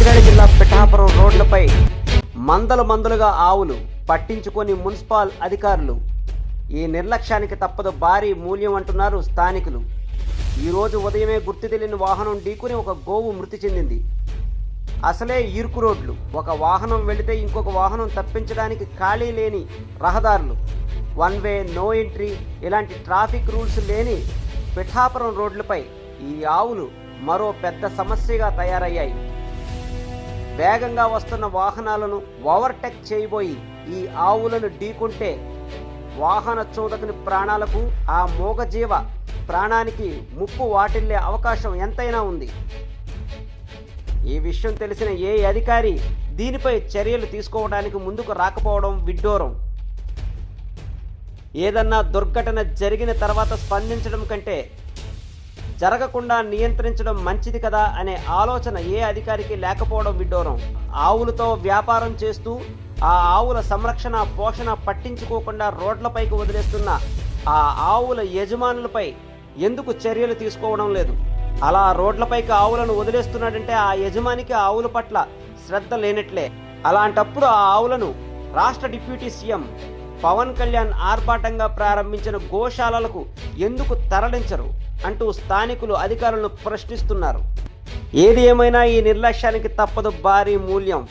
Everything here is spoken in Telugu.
కాకినాడ జిల్లా పిఠాపురం రోడ్లపై మందలు మందలుగా ఆవులు పట్టించుకొని మున్సిపల్ అధికారులు ఈ నిర్లక్ష్యానికి తప్పదు భారీ మూల్యం అంటున్నారు స్థానికులు. ఈరోజు ఉదయమే గుర్తు తెలియని వాహనం ఢీకొని ఒక గోవు మృతి చెందింది. అసలే ఇరుకు రోడ్లు. ఒక వాహనం వెళితే ఇంకొక వాహనం తప్పించడానికి ఖాళీ లేని రహదారులు. వన్ వే నో ఎంట్రీ ఇలాంటి ట్రాఫిక్ రూల్స్ లేని పిఠాపురం రోడ్లపై ఈ ఆవులు మరో పెద్ద సమస్యగా తయారయ్యాయి. వేగంగా వస్తున్న వాహనాలను ఓవర్టేక్ చేయబోయి ఈ ఆవులను ఢీకుంటే వాహన చోదకుని ప్రాణాలకు ఆ మూగజీవ ప్రాణానికి ముప్పు వాటిల్లే అవకాశం ఎంతైనా ఉంది. ఈ విషయం తెలిసిన ఏ అధికారి దీనిపై చర్యలు తీసుకోవడానికి ముందుకు రాకపోవడం విడ్డూరం. ఏదన్నా దుర్ఘటన జరిగిన తర్వాత స్పందించడం కంటే జరగకుండా నియంత్రించడం మంచిది కదా అనే ఆలోచన ఏ అధికారికి లేకపోవడం విడ్డూరం. ఆవులతో వ్యాపారం చేస్తూ ఆ ఆవుల సంరక్షణ పోషణ పట్టించుకోకుండా రోడ్లపైకి వదిలేస్తున్న ఆ ఆవుల యజమానులపై ఎందుకు చర్యలు తీసుకోవడం లేదు? అలా రోడ్లపైకి ఆవులను వదిలేస్తున్నాడంటే ఆ యజమానికి ఆవుల పట్ల శ్రద్ధ లేనట్లే. అలాంటప్పుడు ఆ ఆవులను రాష్ట్ర డిప్యూటీ సీఎం పవన్ కళ్యాణ్ ఆర్భాటంగా ప్రారంభించిన గోశాలలకు ఎందుకు తరలించరు అంటూ స్థానికులు అధికారులను ప్రశ్నిస్తున్నారు. ఏది ఏమైనా ఈ నిర్లక్ష్యానికి తప్పదు భారీ మూల్యం.